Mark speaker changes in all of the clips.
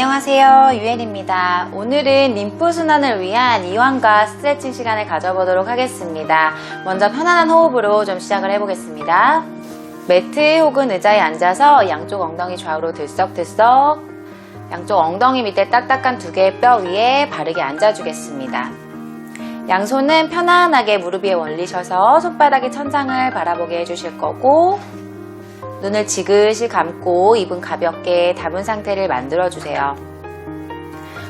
Speaker 1: 안녕하세요. 유엔입니다. 오늘은 림프 순환을 위한 이완과 스트레칭 시간을 가져보도록 하겠습니다. 먼저 편안한 호흡으로 좀 시작을 해보겠습니다. 매트 혹은 의자에 앉아서 양쪽 엉덩이 좌우로 들썩들썩 양쪽 엉덩이 밑에 딱딱한 두 개의 뼈 위에 바르게 앉아주겠습니다. 양손은 편안하게 무릎 위에 올리셔서 손바닥이 천장을 바라보게 해주실 거고 눈을 지그시 감고 입은 가볍게 닫은 상태를 만들어주세요.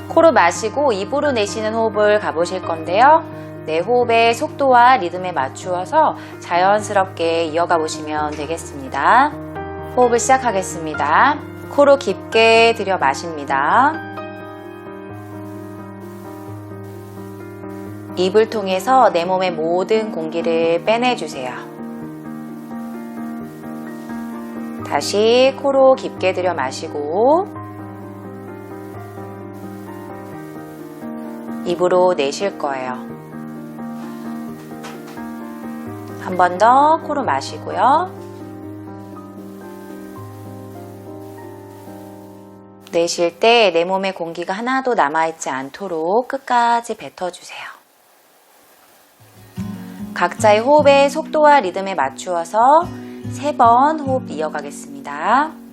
Speaker 1: 코로 마시고 입으로 내쉬는 호흡을 가보실 건데요. 내 호흡의 속도와 리듬에 맞추어서 자연스럽게 이어가 보시면 되겠습니다. 호흡을 시작하겠습니다. 코로 깊게 들여 마십니다. 입을 통해서 내 몸의 모든 공기를 빼내주세요. 다시 코로 깊게 들여 마시고 입으로 내쉴 거예요. 한 번 더 코로 마시고요. 내쉴 때 내 몸에 공기가 하나도 남아있지 않도록 끝까지 뱉어주세요. 각자의 호흡의 속도와 리듬에 맞추어서 세 번 호흡 이어가겠습니다.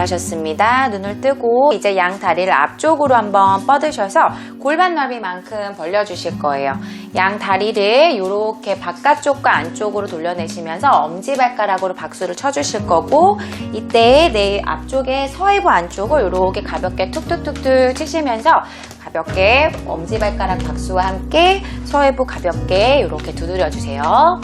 Speaker 1: 하셨습니다. 눈을 뜨고 이제 양 다리를 앞쪽으로 한번 뻗으셔서 골반 너비만큼 벌려주실 거예요. 양 다리를 이렇게 바깥쪽과 안쪽으로 돌려내시면서 엄지발가락으로 박수를 쳐주실 거고 이때 내 앞쪽에 서해부 안쪽을 이렇게 가볍게 툭툭툭툭 치시면서 가볍게 엄지발가락 박수와 함께 서해부 가볍게 이렇게 두드려 주세요.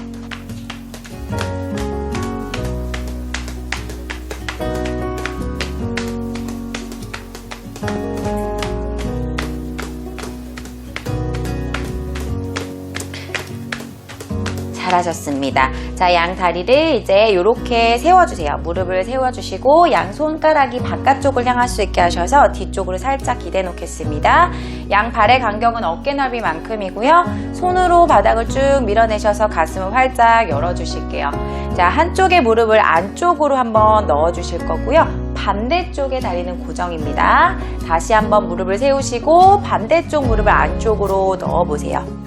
Speaker 1: 잘하셨습니다. 자, 양 다리를 이제 이렇게 세워주세요. 무릎을 세워주시고 양 손가락이 바깥쪽을 향할 수 있게 하셔서 뒤쪽으로 살짝 기대 놓겠습니다. 양 발의 간격은 어깨 넓이만큼이고요. 손으로 바닥을 쭉 밀어내셔서 가슴을 활짝 열어주실게요. 자, 한쪽의 무릎을 안쪽으로 한번 넣어주실 거고요. 반대쪽의 다리는 고정입니다. 다시 한번 무릎을 세우시고 반대쪽 무릎을 안쪽으로 넣어보세요.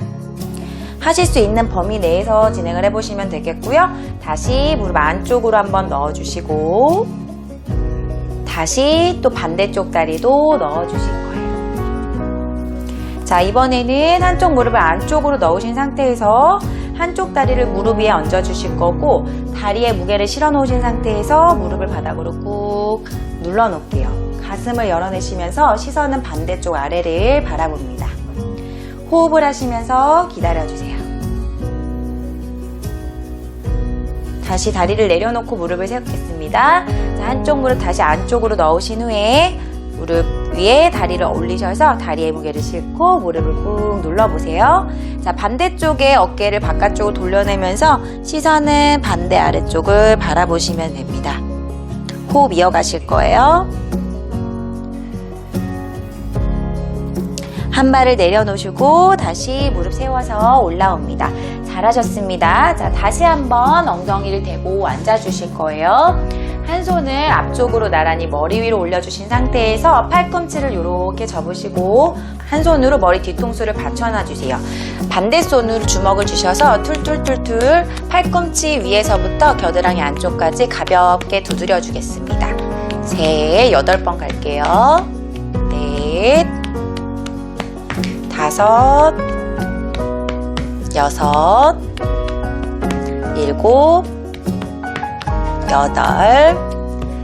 Speaker 1: 하실 수 있는 범위 내에서 진행을 해보시면 되겠고요. 다시 무릎 안쪽으로 한번 넣어주시고 다시 또 반대쪽 다리도 넣어주실 거예요. 자 이번에는 한쪽 무릎을 안쪽으로 넣으신 상태에서 한쪽 다리를 무릎 위에 얹어 주실 거고 다리에 무게를 실어 놓으신 상태에서 무릎을 바닥으로 꾹 눌러 놓을게요. 가슴을 열어내시면서 시선은 반대쪽 아래를 바라봅니다. 호흡을 하시면서 기다려 주세요. 다시 다리를 내려놓고 무릎을 세우겠습니다. 자, 한쪽 무릎 다시 안쪽으로 넣으신 후에 무릎 위에 다리를 올리셔서 다리에 무게를 싣고 무릎을 꾹 눌러보세요. 자, 반대쪽에 어깨를 바깥쪽으로 돌려내면서 시선은 반대 아래쪽을 바라보시면 됩니다. 호흡 이어가실 거예요. 한 발을 내려놓으시고 다시 무릎 세워서 올라옵니다. 잘하셨습니다. 자, 다시 한번 엉덩이를 대고 앉아주실 거예요. 한 손을 앞쪽으로 나란히 머리 위로 올려주신 상태에서 팔꿈치를 이렇게 접으시고 한 손으로 머리 뒤통수를 받쳐놔 주세요. 반대 손으로 주먹을 주셔서 툴툴툴툴 팔꿈치 위에서부터 겨드랑이 안쪽까지 가볍게 두드려 주겠습니다. 셋, 여덟 번 갈게요. 넷, 다섯, 여섯, 일곱, 여덟.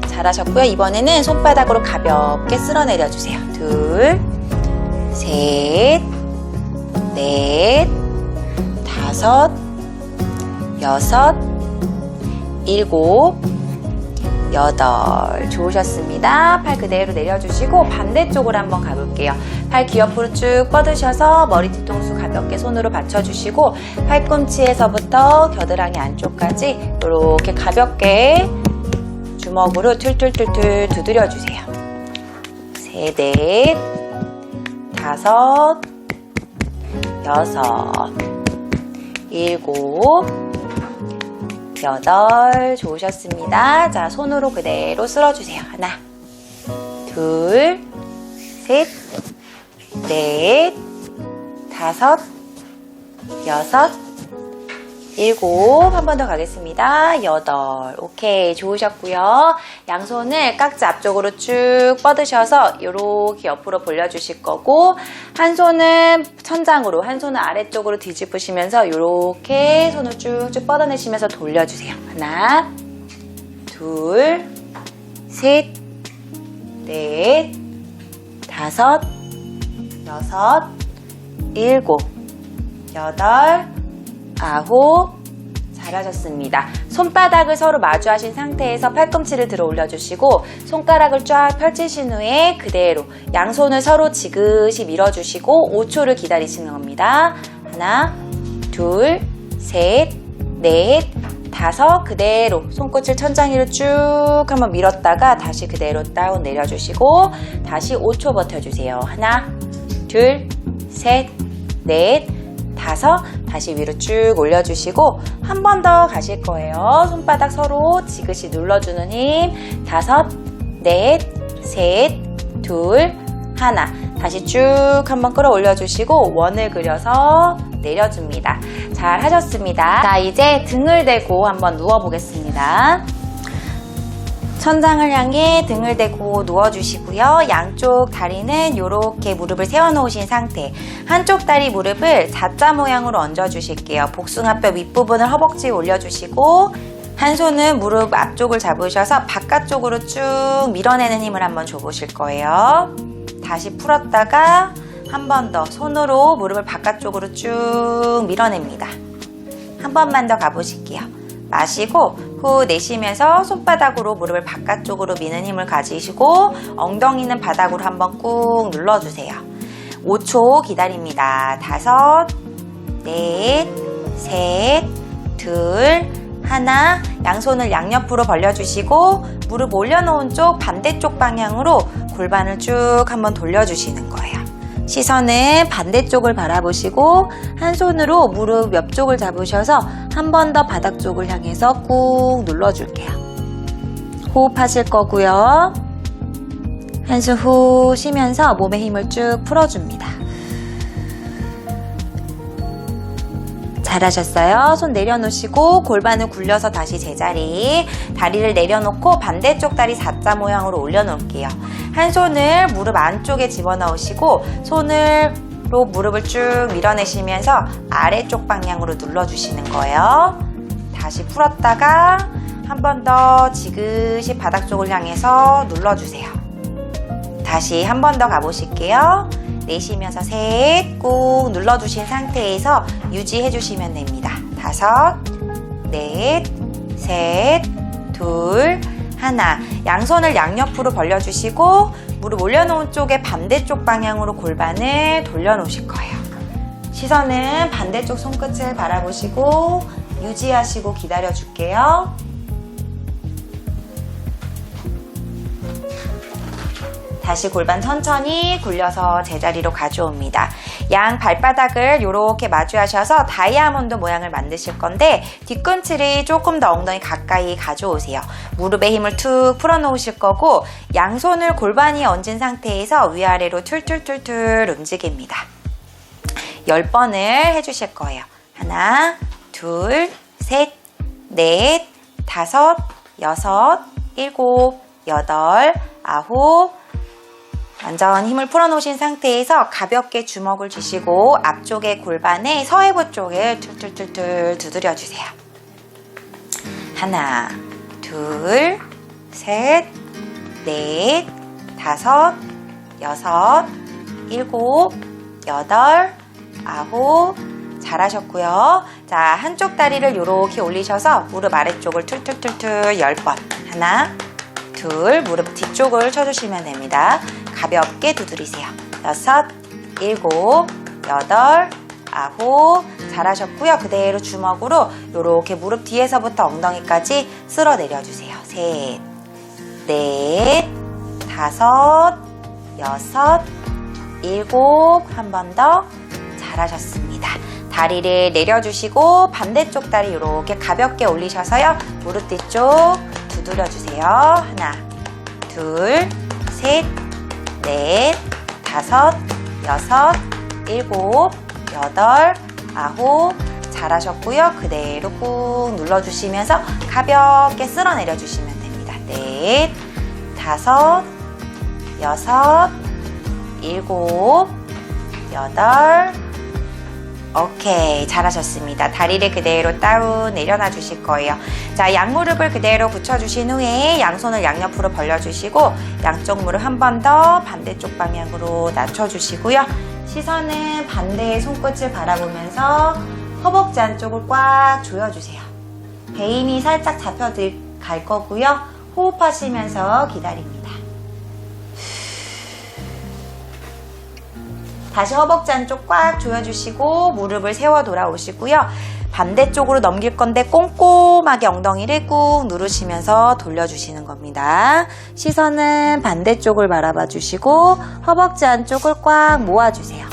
Speaker 1: 잘하셨고요. 이번에는 손바닥으로 가볍게 쓸어내려 주세요. 둘, 셋, 넷, 다섯, 여섯, 일곱, 여덟. 좋으셨습니다. 팔 그대로 내려주시고 반대쪽으로 한번 가볼게요. 팔 귀옆으로 쭉 뻗으셔서 머리 뒤통수 가볍게 손으로 받쳐주시고 팔꿈치에서부터 겨드랑이 안쪽까지 이렇게 가볍게 주먹으로 툴툴툴툴 두드려주세요. 세, 넷, 다섯, 여섯, 일곱, 여덟, 좋으셨습니다. 자, 손으로 그대로 쓸어주세요. 하나, 둘, 셋, 넷, 다섯, 여섯, 일곱, 한 번 더 가겠습니다. 여덟, 오케이, 좋으셨고요. 양손을 깍지 앞쪽으로 쭉 뻗으셔서 이렇게 옆으로 벌려주실 거고, 한 손은 천장으로, 한 손은 아래쪽으로 뒤집으시면서 이렇게 손을 쭉쭉 뻗어내시면서 돌려주세요. 하나, 둘, 셋, 넷, 다섯, 여섯, 일곱, 여덟, 아홉, 잘하셨습니다. 손바닥을 서로 마주하신 상태에서 팔꿈치를 들어 올려주시고 손가락을 쫙 펼치신 후에 그대로 양손을 서로 지그시 밀어주시고 5초를 기다리시는 겁니다. 하나, 둘, 셋, 넷, 다섯 그대로 손끝을 천장 위로 쭉 한번 밀었다가 다시 그대로 다운 내려주시고 다시 5초 버텨주세요. 하나, 둘, 셋, 넷, 다섯 다시 위로 쭉 올려주시고 한 번 더 가실 거예요. 손바닥 서로 지그시 눌러주는 힘 다섯, 넷, 셋, 둘, 하나 다시 쭉 한번 끌어올려 주시고 원을 그려서 내려줍니다. 잘 하셨습니다. 자 이제 등을 대고 한번 누워 보겠습니다. 천장을 향해 등을 대고 누워주시고요. 양쪽 다리는 이렇게 무릎을 세워놓으신 상태. 한쪽 다리 무릎을 자자 모양으로 얹어주실게요. 복숭아뼈 윗부분을 허벅지에 올려주시고 한 손은 무릎 앞쪽을 잡으셔서 바깥쪽으로 쭉 밀어내는 힘을 한번 줘보실 거예요. 다시 풀었다가 한 번 더 손으로 무릎을 바깥쪽으로 쭉 밀어냅니다. 한 번만 더 가보실게요. 마시고 후 내쉬면서 손바닥으로 무릎을 바깥쪽으로 미는 힘을 가지시고 엉덩이는 바닥으로 한번 꾹 눌러주세요. 5초 기다립니다. 다섯, 넷, 셋, 둘, 하나. 양손을 양옆으로 벌려주시고 무릎 올려놓은 쪽 반대쪽 방향으로 골반을 쭉 한번 돌려주시는 거예요. 시선은 반대쪽을 바라보시고 한 손으로 무릎 옆쪽을 잡으셔서 한 번 더 바닥 쪽을 향해서 꾹 눌러줄게요. 호흡하실 거고요. 한숨 후 쉬면서 몸의 힘을 쭉 풀어줍니다. 잘하셨어요. 손 내려놓으시고 골반을 굴려서 다시 제자리. 다리를 내려놓고 반대쪽 다리 4자 모양으로 올려놓을게요. 한 손을 무릎 안쪽에 집어넣으시고 손으로 무릎을 쭉 밀어내시면서 아래쪽 방향으로 눌러주시는 거예요. 다시 풀었다가 한 번 더 지그시 바닥 쪽을 향해서 눌러주세요. 다시 한 번 더 가보실게요. 내쉬면서 셋 꾹 눌러주신 상태에서 유지해 주시면 됩니다. 다섯, 넷, 셋, 둘, 하나. 양손을 양옆으로 벌려주시고 무릎 올려놓은 쪽에 반대쪽 방향으로 골반을 돌려놓으실 거예요. 시선은 반대쪽 손끝을 바라보시고 유지하시고 기다려줄게요. 다시 골반 천천히 굴려서 제자리로 가져옵니다. 양 발바닥을 이렇게 마주하셔서 다이아몬드 모양을 만드실 건데 뒤꿈치를 조금 더 엉덩이 가까이 가져오세요. 무릎에 힘을 툭 풀어놓으실 거고 양손을 골반이 얹은 상태에서 위아래로 툴툴툴툴 움직입니다. 10번을 해주실 거예요. 하나, 둘, 셋, 넷, 다섯, 여섯, 일곱, 여덟, 아홉, 완전 힘을 풀어놓으신 상태에서 가볍게 주먹을 쥐시고 앞쪽의 골반에 서해부 쪽을 툴툴툴툴 두드려주세요. 하나, 둘, 셋, 넷, 다섯, 여섯, 일곱, 여덟, 아홉, 잘하셨고요. 자, 한쪽 다리를 이렇게 올리셔서 무릎 아래쪽을 툴툴툴툴 10번. 하나, 둘, 무릎 뒤쪽을 쳐주시면 됩니다. 가볍게 두드리세요. 여섯, 일곱, 여덟, 아홉, 잘하셨고요. 그대로 주먹으로 이렇게 무릎 뒤에서부터 엉덩이까지 쓸어 내려주세요. 셋, 넷, 다섯, 여섯, 일곱, 한 번 더. 잘하셨습니다. 다리를 내려주시고 반대쪽 다리 이렇게 가볍게 올리셔서요. 무릎 뒤쪽 두드려 주세요. 하나, 둘, 셋, 넷, 다섯, 여섯, 일곱, 여덟, 아홉. 잘하셨고요. 그대로 꾹 눌러주시면서 가볍게 쓸어내려 주시면 됩니다. 넷, 다섯, 여섯, 일곱, 여덟, 오케이. 잘하셨습니다. 다리를 그대로 다운 내려놔 주실 거예요. 자, 양무릎을 그대로 붙여 주신 후에 양손을 양옆으로 벌려 주시고 양쪽 무릎 한 번 더 반대쪽 방향으로 낮춰 주시고요. 시선은 반대의 손끝을 바라보면서 허벅지 안쪽을 꽉 조여주세요. 배 힘이 살짝 잡혀들 갈 거고요. 호흡하시면서 기다립니다. 다시 허벅지 안쪽 꽉 조여주시고 무릎을 세워 돌아오시고요. 반대쪽으로 넘길 건데 꼼꼼하게 엉덩이를 꾹 누르시면서 돌려주시는 겁니다. 시선은 반대쪽을 바라봐 주시고 허벅지 안쪽을 꽉 모아주세요.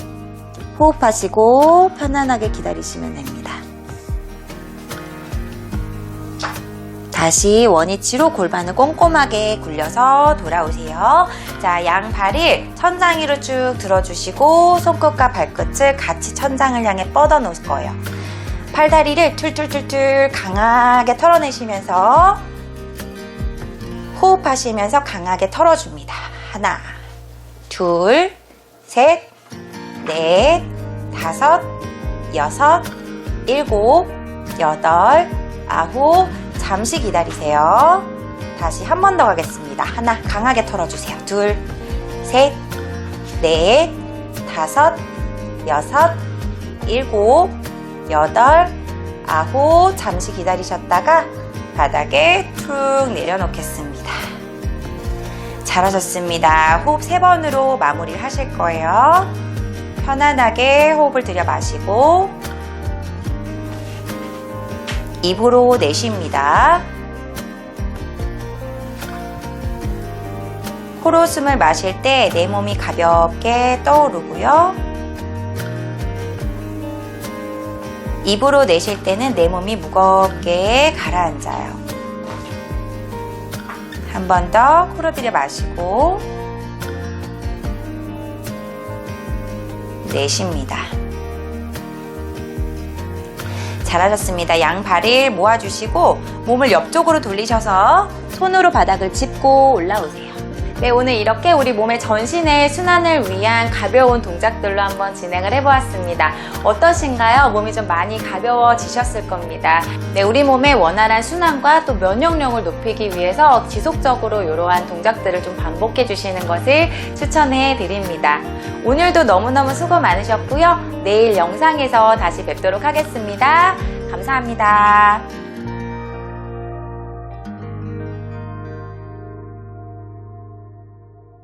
Speaker 1: 호흡하시고 편안하게 기다리시면 됩니다. 다시 원위치로 골반을 꼼꼼하게 굴려서 돌아오세요. 자, 양발을 천장 위로 쭉 들어주시고 손끝과 발끝을 같이 천장을 향해 뻗어 놓을 거예요. 팔다리를 툴툴툴툴 강하게 털어내시면서 호흡하시면서 강하게 털어줍니다. 하나, 둘, 셋, 넷, 다섯, 여섯, 일곱, 여덟, 아홉, 잠시 기다리세요. 다시 한 번 더 가겠습니다. 하나, 강하게 털어주세요. 둘, 셋, 넷, 다섯, 여섯, 일곱, 여덟, 아홉, 잠시 기다리셨다가 바닥에 툭 내려놓겠습니다. 잘하셨습니다. 호흡 세 번으로 마무리를 하실 거예요. 편안하게 호흡을 들여 마시고 입으로 내쉽니다. 코로 숨을 마실 때 내 몸이 가볍게 떠오르고요. 입으로 내쉴 때는 내 몸이 무겁게 가라앉아요. 한 번 더 코로 들여 마시고 내쉽니다. 잘하셨습니다. 양발을 모아주시고 몸을 옆쪽으로 돌리셔서 손으로 바닥을 짚고 올라오세요. 네, 오늘 이렇게 우리 몸의 전신의 순환을 위한 가벼운 동작들로 한번 진행을 해보았습니다. 어떠신가요? 몸이 좀 많이 가벼워지셨을 겁니다. 네, 우리 몸의 원활한 순환과 또 면역력을 높이기 위해서 지속적으로 이러한 동작들을 좀 반복해 주시는 것을 추천해 드립니다. 오늘도 너무너무 수고 많으셨고요. 내일 영상에서 다시 뵙도록 하겠습니다. 감사합니다.